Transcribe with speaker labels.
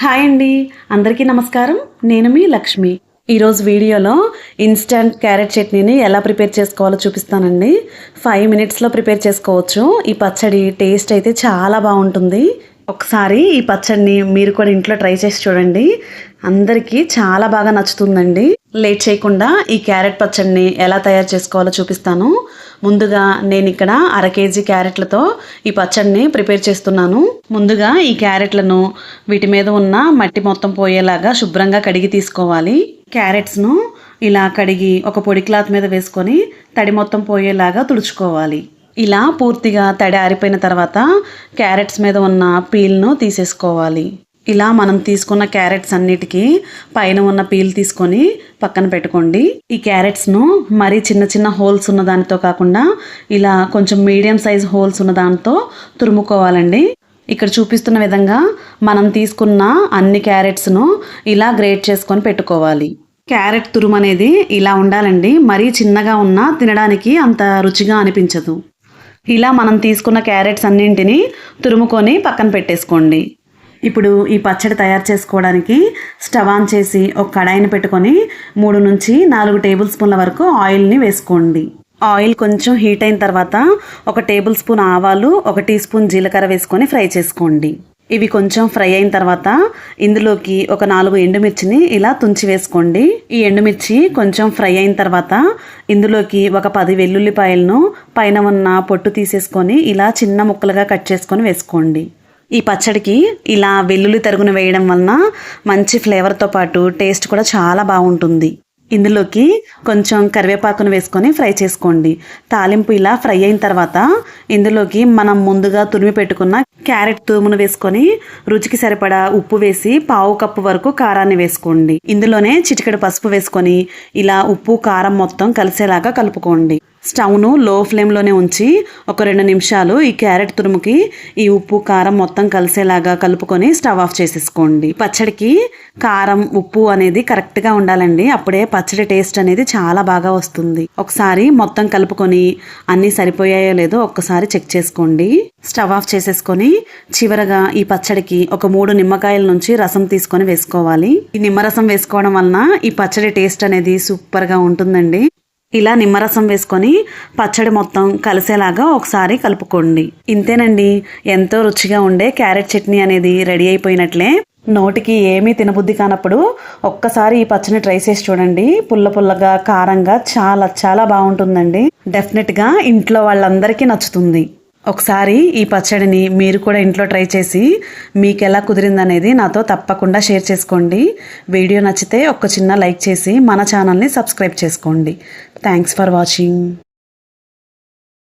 Speaker 1: Hi అండి. అందరికీ నమస్కారం. నేను మీ లక్ష్మి. ఈరోజు వీడియోలో ఇన్స్టంట్ క్యారెట్ చట్నీని ఎలా ప్రిపేర్ చేసుకోవాలో చూపిస్తానండి. ఫైవ్ మినిట్స్లో ప్రిపేర్ చేసుకోవచ్చు. ఈ పచ్చడి టేస్ట్ అయితే చాలా బాగుంటుంది. ఒకసారి ఈ పచ్చడిని మీరు కూడా ఇంట్లో ట్రై చేసి చూడండి. అందరికీ చాలా బాగా నచ్చుతుందండి. లేట్ చేయకుండా ఈ క్యారెట్ పచ్చడిని ఎలా తయారు చేసుకోవాలో చూపిస్తాను. ముందుగా నేను ఇక్కడ అర కేజీ క్యారెట్లతో ఈ పచ్చడిని ప్రిపేర్ చేస్తున్నాను. ముందుగా ఈ క్యారెట్లను వీటి మీద ఉన్న మట్టి మొత్తం పోయేలాగా శుభ్రంగా కడిగి తీసుకోవాలి. క్యారెట్స్ను ఇలా కడిగి ఒక పొడి క్లాత్ మీద వేసుకొని తడి మొత్తం పోయేలాగా తుడుచుకోవాలి. ఇలా పూర్తిగా తడి ఆరిపోయిన తర్వాత క్యారెట్స్ మీద ఉన్న పీల్ను తీసేసుకోవాలి. ఇలా మనం తీసుకున్న క్యారెట్స్ అన్నిటికీ పైన ఉన్న పీల్ తీసుకొని పక్కన పెట్టుకోండి. ఈ క్యారెట్స్ను మరీ చిన్న చిన్న హోల్స్ ఉన్న దానితో కాకుండా ఇలా కొంచెం మీడియం సైజ్ హోల్స్ ఉన్న దానితో తురుముకోవాలండి. ఇక్కడ చూపిస్తున్న విధంగా మనం తీసుకున్న అన్ని క్యారెట్స్ను ఇలా గ్రేట్ చేసుకొని పెట్టుకోవాలి. క్యారెట్ తురుము అనేది ఇలా ఉండాలండి. మరీ చిన్నగా ఉన్నా తినడానికి అంత రుచిగా అనిపించదు. ఇలా మనం తీసుకున్న క్యారెట్స్ అన్నింటినీ తురుముకొని పక్కన పెట్టేసుకోండి. ఇప్పుడు ఈ పచ్చడి తయారు చేసుకోవడానికి స్టవ్ ఆన్ చేసి ఒక కడాయిని పెట్టుకొని మూడు నుంచి నాలుగు టేబుల్ స్పూన్ల వరకు ఆయిల్ని వేసుకోండి. ఆయిల్ కొంచెం హీట్ అయిన తర్వాత ఒక టేబుల్ స్పూన్ ఆవాలు ఒక టీ స్పూన్ జీలకర్ర వేసుకొని ఫ్రై చేసుకోండి. ఇవి కొంచెం ఫ్రై అయిన తర్వాత ఇందులోకి ఒక నాలుగు ఎండుమిర్చిని ఇలా తుంచి వేసుకోండి. ఈ ఎండుమిర్చి కొంచెం ఫ్రై అయిన తర్వాత ఇందులోకి ఒక పది వెల్లుల్లిపాయలను పైన ఉన్న పొట్టు తీసేసుకొని ఇలా చిన్న ముక్కలుగా కట్ చేసుకొని వేసుకోండి. ఈ పచ్చడికి ఇలా వెల్లుల్లి తరుగును వేయడం వలన మంచి ఫ్లేవర్తో పాటు టేస్ట్ కూడా చాలా బాగుంటుంది. ఇందులోకి కొంచెం కరివేపాకును వేసుకొని ఫ్రై చేసుకోండి. తాలింపు ఇలా ఫ్రై అయిన తర్వాత ఇందులోకి మనం ముందుగా తురిమి పెట్టుకున్న క్యారెట్ తురుమును వేసుకొని రుచికి సరిపడా ఉప్పు వేసి పావు కప్పు వరకు కారాన్ని వేసుకోండి. ఇందులోనే చిటికెడు పసుపు వేసుకొని ఇలా ఉప్పు కారం మొత్తం కలిసేలాగా కలుపుకోండి. స్టవ్ను లో ఫ్లేమ్లోనే ఉంచి ఒక రెండు నిమిషాలు ఈ క్యారెట్ తురుముకి ఈ ఉప్పు కారం మొత్తం కలిసేలాగా కలుపుకొని స్టవ్ ఆఫ్ చేసేసుకోండి. పచ్చడికి కారం ఉప్పు అనేది కరెక్ట్గా ఉండాలండి. అప్పుడే పచ్చడి టేస్ట్ అనేది చాలా బాగా వస్తుంది. ఒకసారి మొత్తం కలుపుకొని అన్నీ సరిపోయాయో లేదో ఒక్కసారి చెక్ చేసుకోండి. స్టవ్ ఆఫ్ చేసేసుకొని చివరగా ఈ పచ్చడికి ఒక మూడు నిమ్మకాయల నుంచి రసం తీసుకొని వేసుకోవాలి. ఈ నిమ్మరసం వేసుకోవడం వలన ఈ పచ్చడి టేస్ట్ అనేది సూపర్గా ఉంటుందండి. ఇలా నిమ్మరసం వేసుకొని పచ్చడి మొత్తం కలిసేలాగా ఒకసారి కలుపుకోండి. ఇంతేనండి. ఎంతో రుచిగా ఉండే క్యారెట్ చట్నీ అనేది రెడీ అయిపోయినట్లే. నోటికి ఏమీ తినబుద్ధి కానప్పుడు ఒక్కసారి ఈ పచ్చని ట్రై చేసి చూడండి. పుల్ల పుల్లగా కారంగా చాలా చాలా బాగుంటుందండి. డెఫినెట్గా ఇంట్లో వాళ్ళందరికీ నచ్చుతుంది. ఒకసారి ఈ పచ్చడిని మీరు కూడా ఇంట్లో ట్రై చేసి మీకు ఎలా కుదిరిందనేది నాతో తప్పకుండా షేర్ చేసుకోండి. వీడియో నచ్చితే ఒక చిన్న లైక్ చేసి మన ఛానల్ని సబ్స్క్రైబ్ చేసుకోండి. Thanks for watching